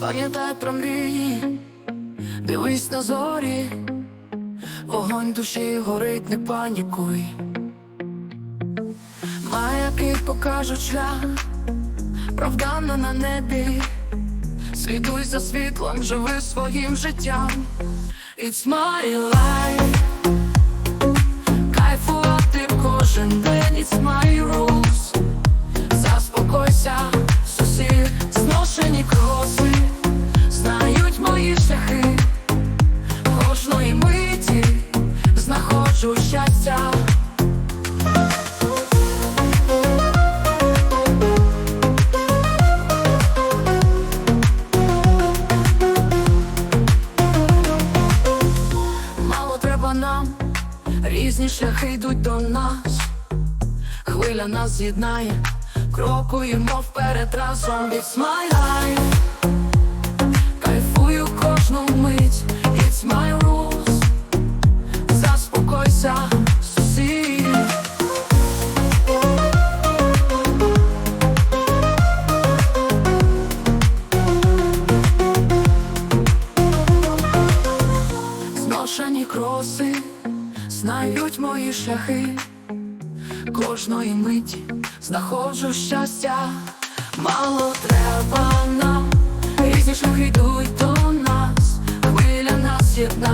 Пам'ятай про мрії, дивись на зорі, вогонь душі горить, не панікуй. Маяки покажуть шлях, правда не на небі. Слідуй за світлом, живи своїм життям. It's my life знаходжу щастя Мало треба нам, різні шляхи йдуть до нас. Хвиля нас з'єднає, крокуємо вперед разом It's my life знають мої шляхи, кожної миті знаходжу щастя, мало треба нам, різні шляхи йдуть до нас, хвиля нас єднає.